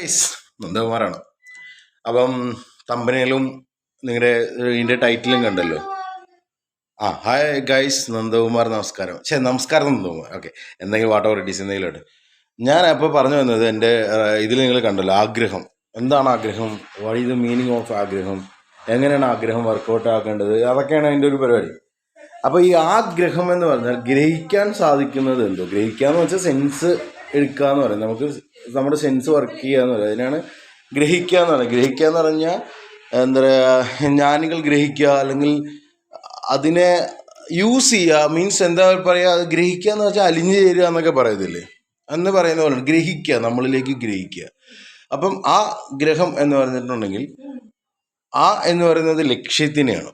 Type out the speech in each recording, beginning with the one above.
നന്ദകുമാറാണ് അപ്പം തമ്പനയിലും നിങ്ങളുടെ ഇതിന്റെ ടൈറ്റിലും കണ്ടല്ലോ. ആ ഹായ് ഗൈസ് നന്ദകുമാർ നമസ്കാരം. ശരി നമസ്കാരം നന്ദകുമാർ ഓക്കെ എന്തെങ്കിലും വാട്ട് ഇറ്റീസ് എന്തെങ്കിലും ഉണ്ട്. ഞാൻ അപ്പോൾ പറഞ്ഞു വന്നത് എന്റെ ഇതിൽ നിങ്ങൾ കണ്ടല്ലോ ആഗ്രഹം. എന്താണ് ആഗ്രഹം? ഈസ് ദ മീനിങ് ഓഫ് ആഗ്രഹം? എങ്ങനെയാണ് ആഗ്രഹം വർക്കൗട്ട് ആക്കേണ്ടത്? അതൊക്കെയാണ് അതിന്റെ ഒരു പരിപാടി. അപ്പോൾ ഈ ആഗ്രഹം എന്ന് പറഞ്ഞാൽ ഗ്രഹിക്കാൻ സാധിക്കുന്നത് എന്തോ? ഗ്രഹിക്കുക എന്ന് വെച്ചാൽ സെൻസ് എടുക്കുക എന്ന് പറയുന്നത് നമുക്ക് നമ്മുടെ സെൻസ് വർക്ക് ചെയ്യുക എന്ന് പറയും. അതിനാണ് ഗ്രഹിക്കുക എന്ന് പറയുന്നത്. ഗ്രഹിക്കുക എന്ന് പറഞ്ഞാൽ എന്താ പറയുക ജ്ഞാനികൾ ഗ്രഹിക്കുക അല്ലെങ്കിൽ അതിനെ യൂസ് ചെയ്യുക. മീൻസ് എന്താ പറയുക അത് ഗ്രഹിക്കുക എന്ന് വെച്ചാൽ അലിഞ്ഞു ചേരുക എന്നൊക്കെ പറയത്തില്ലേ? എന്ന് പറയുന്ന പോലെ ഗ്രഹിക്കുക നമ്മളിലേക്ക് ഗ്രഹിക്കുക. അപ്പം ആ ഗ്രഹം എന്ന് പറഞ്ഞിട്ടുണ്ടെങ്കിൽ ആ എന്ന് പറയുന്നത് ലക്ഷ്യത്തിനെയാണ്.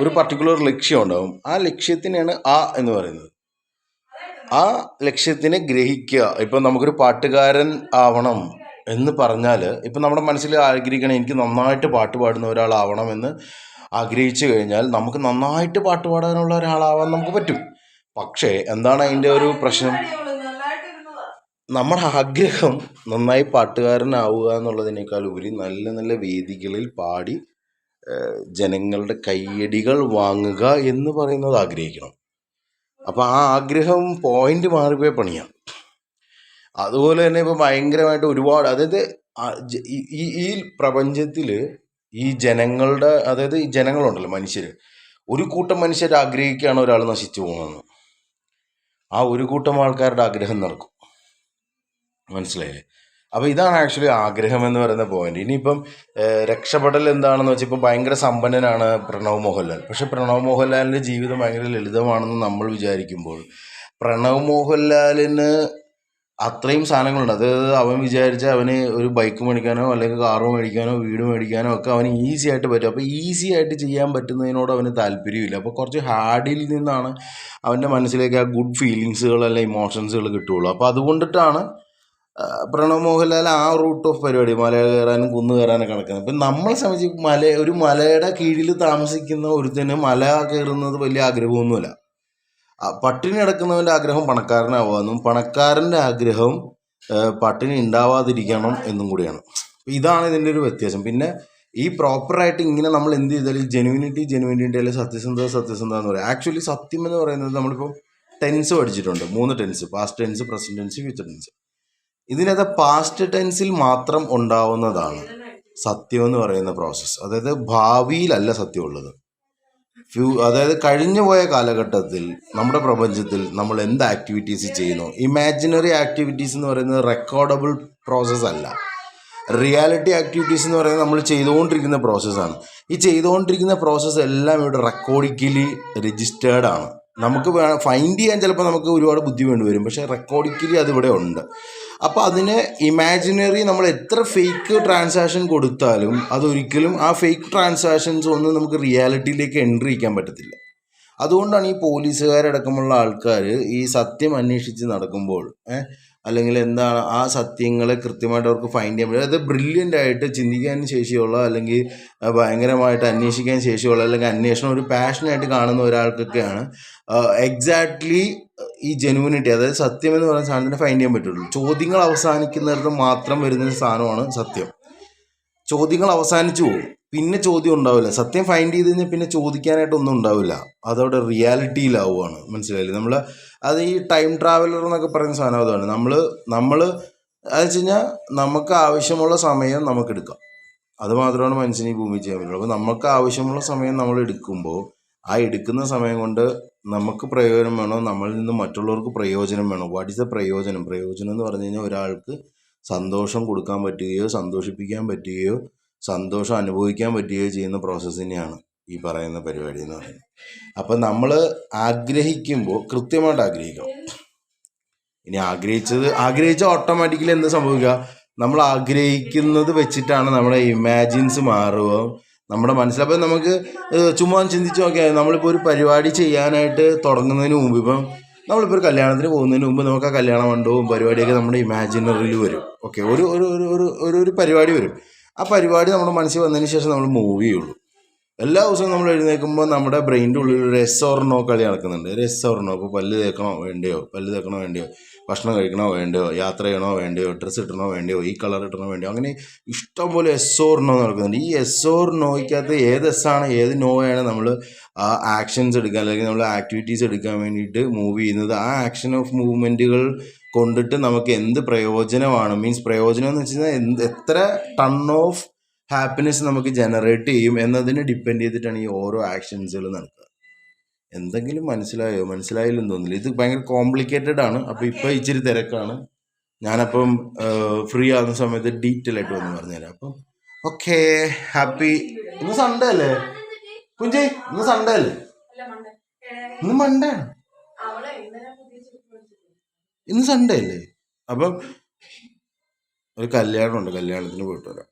ഒരു പർട്ടിക്കുലർ ലക്ഷ്യം ഉണ്ടാവും. ആ ലക്ഷ്യത്തിനെയാണ് ആ എന്ന് പറയുന്നത്. ആ ലക്ഷ്യത്തിനെ ഗ്രഹിക്കുക. ഇപ്പം നമുക്കൊരു പാട്ടുകാരൻ ആവണം എന്ന് പറഞ്ഞാൽ ഇപ്പം നമ്മുടെ മനസ്സിൽ ആഗ്രഹിക്കണം എനിക്ക് നന്നായിട്ട് പാട്ട് പാടുന്ന ഒരാളാവണം എന്ന് ആഗ്രഹിച്ചു കഴിഞ്ഞാൽ നമുക്ക് നന്നായിട്ട് പാട്ട് പാടാനുള്ള ഒരാളാവാൻ നമുക്ക് പറ്റും. പക്ഷേ എന്താണ് അതിന്റെ ഒരു പ്രശ്നം? നമ്മുടെ ആഗ്രഹം നന്നായി പാട്ടുകാരനാവുക എന്നുള്ളതിനേക്കാൾ ഉപരി നല്ല നല്ല വേദികളിൽ പാടി ജനങ്ങളുടെ കയ്യടികൾ വാങ്ങുക എന്ന് പറയുന്നത് ആഗ്രഹിക്കണം. അപ്പോൾ ആ ആഗ്രഹം പോയിന്റ് മാറിപ്പോയ പണിയാണ് അതുപോലെ തന്നെ ഇപ്പോൾ ഭയങ്കരമായിട്ട് ഒരുപാട് അതായത് ഈ ഈ- പ്രപഞ്ചത്തിൽ ഈ ജനങ്ങളുടെ അതായത് ഈ ജനങ്ങളുണ്ടല്ലോ മനുഷ്യർ ഒരു കൂട്ടം മനുഷ്യർ ആഗ്രഹിക്കുകയാണ് ഒരാൾ നശിച്ചു പോകുന്നതെന്ന് ആ ഒരു കൂട്ടം ആൾക്കാരുടെ ആഗ്രഹം നടക്കും. മനസ്സിലായില്ലേ? അപ്പോൾ ഇതാണ് ആക്ച്വലി ആഗ്രഹം എന്ന് പറയുന്ന പോയിന്റ് ഇനിയിപ്പം രക്ഷപ്പെടൽ എന്താണെന്ന് വെച്ചാൽ ഇപ്പം ഭയങ്കര സമ്പന്നനാണ് പ്രണവ് മോഹൻലാൽ. പക്ഷെ പ്രണവ് മോഹൻലാലിന്റെ ജീവിതം ഭയങ്കര ലളിതമാണെന്ന് നമ്മൾ വിചാരിക്കുമ്പോൾ പ്രണവ് മോഹൻലാലിന് അത്രയും സാധനങ്ങളുണ്ട്. അത് അവൻ വിചാരിച്ച അവന് ഒരു ബൈക്ക് മേടിക്കാനോ അല്ലെങ്കിൽ കാറ് മേടിക്കാനോ വീട് മേടിക്കാനോ ഒക്കെ അവന് ഈസി ആയിട്ട് പറ്റും. അപ്പോൾ ഈസി ആയിട്ട് ചെയ്യാൻ പറ്റുന്നതിനോട് അവന് താല്പര്യമില്ല. അപ്പോൾ കുറച്ച് ഹാർഡിൽ നിന്നാണ് അവന്റെ മനസ്സിലേക്ക് ആ ഗുഡ് ഫീലിങ്സുകൾ അല്ലെങ്കിൽ ഇമോഷൻസുകൾ കിട്ടുകയുള്ളൂ. അപ്പോൾ അതുകൊണ്ടിട്ടാണ് പ്രണവ് മോഹൻലാൽ ആ റൂട്ട് ഓഫ് പരിപാടി മല കയറാനും കുന്ന് കയറാനും കണക്കുന്നത് ഇപ്പം നമ്മളെ സംബന്ധിച്ച് മല ഒരു മലയുടെ കീഴിൽ താമസിക്കുന്ന ഒരുത്തന് മല കയറുന്നത് വലിയ ആഗ്രഹമൊന്നുമില്ല. പട്ടിണി കിടക്കുന്നവന്റെ ആഗ്രഹം പണക്കാരനാവാന്നും പണക്കാരന്റെ ആഗ്രഹം പട്ടിണി ഉണ്ടാവാതിരിക്കണം എന്നും കൂടിയാണ്. ഇതാണ് ഇതിന്റെ ഒരു വ്യത്യാസം. പിന്നെ ഈ പ്രോപ്പറായിട്ട് ഇങ്ങനെ നമ്മൾ എന്ത് ചെയ്താലും ജെനുവിനിറ്റി ജെനുവിനിറ്റി അല്ലെങ്കിൽ സത്യസന്ധത സത്യസന്ധത എന്ന് പറയും. ആക്ച്വലി സത്യം എന്ന് പറയുന്നത് നമ്മളിപ്പോൾ ടെൻസ് പഠിച്ചിട്ടുണ്ട്. മൂന്ന് tense past tense present tense future tense ഇതിനകത്ത് പാസ്റ്റ് ടെൻസിൽ മാത്രം ഉണ്ടാവുന്നതാണ്. സത്യം എന്ന് പറയുന്ന പ്രോസസ്സ് അതായത് ഭാവിയിലല്ല സത്യമുള്ളത്. ഫ്യൂ അതായത് കഴിഞ്ഞു പോയ കാലഘട്ടത്തിൽ നമ്മുടെ പ്രപഞ്ചത്തിൽ നമ്മൾ എന്ത് ആക്ടിവിറ്റീസ് ചെയ്യുന്നു? ഇമാജിനറി ആക്ടിവിറ്റീസ് എന്ന് പറയുന്നത് റെക്കോർഡബിൾ പ്രോസസ്സ് അല്ല. റിയാലിറ്റി ആക്ടിവിറ്റീസ് എന്ന് പറയുന്നത് നമ്മൾ ചെയ്തുകൊണ്ടിരിക്കുന്ന പ്രോസസ്സാണ് ഈ ചെയ്തുകൊണ്ടിരിക്കുന്ന പ്രോസസ്സ് എല്ലാം ഇവിടെ റെക്കോർഡിക്കലി രജിസ്റ്റേർഡ് ആണ്. നമുക്ക് ഫൈൻഡ് ചെയ്യാൻ ചിലപ്പോൾ നമുക്ക് ഒരുപാട് ബുദ്ധി വേണ്ടി വരും. പക്ഷേ റെക്കോർഡിക്കലി അതിവിടെ ഉണ്ട്. അപ്പോൾ അതിന് ഇമാജിനറി നമ്മൾ എത്ര ഫേക്ക് ട്രാൻസാക്ഷൻ കൊടുത്താലും അതൊരിക്കലും ആ ഫേക്ക് ട്രാൻസാക്ഷൻസ് ഒന്നും നമുക്ക് റിയാലിറ്റിയിലേക്ക് എൻട്രി ചെയ്യാൻ പറ്റത്തില്ല. അതുകൊണ്ടാണ് ഈ പോലീസുകാരടക്കമുള്ള ആൾക്കാർ ഈ സത്യം അന്വേഷിച്ച് നടക്കുമ്പോൾ അല്ലെങ്കിൽ എന്താണ് ആ സത്യങ്ങളെ കൃത്യമായിട്ട് അവർക്ക് ഫൈൻഡ് ചെയ്യാൻ പറ്റും അത് ബ്രില്യന്റ് ആയിട്ട് ചിന്തിക്കാൻ ശേഷിയുള്ള അല്ലെങ്കിൽ ഭയങ്കരമായിട്ട് അന്വേഷിക്കാൻ ശേഷിയുള്ള അല്ലെങ്കിൽ അന്വേഷണം ഒരു പാഷനായിട്ട് കാണുന്ന ഒരാൾക്കൊക്കെയാണ് എക്സാക്ട്ലി ഈ ജെനുവിനിറ്റി അതായത് സത്യം എന്ന് പറയുന്ന സാധനത്തിന് ഫൈൻഡ് ചെയ്യാൻ പറ്റുള്ളൂ. ചോദ്യങ്ങൾ അവസാനിക്കുന്നിടത്ത് മാത്രം വരുന്ന സാധനമാണ് സത്യം. ചോദ്യങ്ങൾ അവസാനിച്ചു പോകും. പിന്നെ ചോദ്യം ഉണ്ടാവില്ല. സത്യം ഫൈൻഡ് ചെയ്ത് കഴിഞ്ഞാൽ പിന്നെ ചോദിക്കാനായിട്ടൊന്നും ഉണ്ടാവില്ല. അതവിടെ റിയാലിറ്റിയിലാവുകയാണ് മനസ്സിലായില്ലേ? നമ്മൾ അത് ഈ ടൈം ട്രാവലർ എന്നൊക്കെ പറയുന്ന സാധനം അതാണ്. നമ്മൾ നമ്മൾ അത് വെച്ച് കഴിഞ്ഞാൽ നമുക്ക് ആവശ്യമുള്ള സമയം നമുക്ക് എടുക്കാം അത് മാത്രമാണ് മനുഷ്യന് ഈ ഭൂമി ചെയ്യാൻ പറ്റുള്ളൂ. അപ്പോൾ നമുക്ക് ആവശ്യമുള്ള സമയം നമ്മൾ എടുക്കുമ്പോൾ ആ എടുക്കുന്ന സമയം കൊണ്ട് നമുക്ക് പ്രയോജനം വേണോ? നമ്മളിൽ നിന്ന് മറ്റുള്ളവർക്ക് പ്രയോജനം വേണോ? വാട്ട് ഇസ് ദ പ്രയോജനം? പ്രയോജനം എന്ന് പറഞ്ഞു കഴിഞ്ഞാൽ ഒരാൾക്ക് സന്തോഷം കൊടുക്കാൻ പറ്റുകയോ സന്തോഷിപ്പിക്കാൻ പറ്റുകയോ സന്തോഷം അനുഭവിക്കാൻ പറ്റുകയോ ചെയ്യുന്ന പ്രോസസ്സ് തന്നെയാണ് ഈ പറയുന്ന പരിപാടി എന്ന് പറയുന്നത്. അപ്പം നമ്മൾ ആഗ്രഹിക്കുമ്പോൾ കൃത്യമായിട്ട് ആഗ്രഹിക്കണം. ഇനി ആഗ്രഹിച്ചത് ആഗ്രഹിച്ച ഓട്ടോമാറ്റിക്കലി എന്ത് സംഭവിക്കുക? നമ്മൾ ആഗ്രഹിക്കുന്നത് വെച്ചിട്ടാണ് നമ്മുടെ ഇമാജിൻസ് മാറുക. നമ്മുടെ മനസ്സിൽ അപ്പം നമുക്ക് ചുമ്മാ ചിന്തിച്ച് നോക്കിയാൽ നമ്മളിപ്പോൾ ഒരു പരിപാടി ചെയ്യാനായിട്ട് തുടങ്ങുന്നതിന് മുമ്പ് ഇപ്പം നമ്മളിപ്പോൾ ഒരു കല്യാണത്തിന് പോകുന്നതിന് മുമ്പ് നമുക്ക് ആ കല്യാണ മണ്ഡപവും പരിപാടിയൊക്കെ നമ്മുടെ ഇമാജിനറിയിൽ വരും. ഓക്കെ ഒരു ഒരു ഒരു ഒരു ഒരു പരിപാടി വരും. ആ പരിപാടി നമ്മുടെ മനസ്സിൽ വന്നതിന് ശേഷം നമ്മൾ മൂവ് ചെയ്യുള്ളൂ. എല്ലാ ദിവസവും നമ്മൾ എഴുന്നേൽക്കുമ്പോൾ നമ്മുടെ ബ്രെയിന്റെ ഉള്ളിൽ ഓർണോ കളി നടക്കുന്നുണ്ട്. രസോർണോ ഇപ്പോൾ പല്ല് തേക്കണോ വേണ്ടയോ? പല്ല് തേക്കണോ വേണ്ടയോ? ഭക്ഷണം കഴിക്കണോ വേണ്ടയോ? യാത്ര ചെയ്യണോ വേണ്ടയോ? ഡ്രസ്സ് ഇടണോ വേണ്ടയോ? ഈ കളർ ഇടണോ വേണ്ടയോ? അങ്ങനെ ഇഷ്ടംപോലെ എസ് ഓർ നോ നടക്കുന്നുണ്ട്. ഈ എസ് ഓർ നോയ്ക്കകത്ത് ഏത് എസ്സാണ് ഏത് നോയാണ് നമ്മൾ ആ ആക്ഷൻസ് എടുക്കാൻ അല്ലെങ്കിൽ നമ്മൾ ആക്ടിവിറ്റീസ് എടുക്കാൻ വേണ്ടിയിട്ട് മൂവ് ചെയ്യുന്നത്. ആ ആക്ഷൻ ഓഫ് മൂവ്മെന്റുകൾ കൊണ്ടിട്ട് നമുക്ക് എന്ത് പ്രയോജനമാണ്? മീൻസ് പ്രയോജനം എന്ന് വെച്ച് എന്ത് എത്ര ടൺ ഓഫ് ഹാപ്പിനെസ് നമുക്ക് ജനറേറ്റ് ചെയ്യും എന്നതിനെ ഡിപ്പെൻഡ് ചെയ്തിട്ടാണ് ഈ ഓരോ ആക്ഷൻസുകൾ നടക്കുക. എന്തെങ്കിലും മനസ്സിലായോ? മനസ്സിലായില്ലെന്ന് തോന്നില്ല ഇത് ഭയങ്കര കോംപ്ലിക്കേറ്റഡ് ആണ്. അപ്പോൾ ഇപ്പോൾ ഇച്ചിരി തിരക്കാണ്. ഞാനപ്പം ഫ്രീ ആകുന്ന സമയത്ത് ഡീറ്റെയിൽ ആയിട്ട് വന്ന് പറഞ്ഞുതരാം. അപ്പം ഓക്കെ ഹാപ്പി ഇന്ന് സൺഡേ അല്ലേ? കുഞ്ചി ഇന്ന് സൺഡേ അല്ലേ? ഇന്ന് മൺഡേ ആണ്. ഇന്ന് സൺഡേ അല്ലേ? അപ്പം ഒരു കല്യാണമുണ്ട്. കല്യാണത്തിന് പോയിട്ട് വരാം.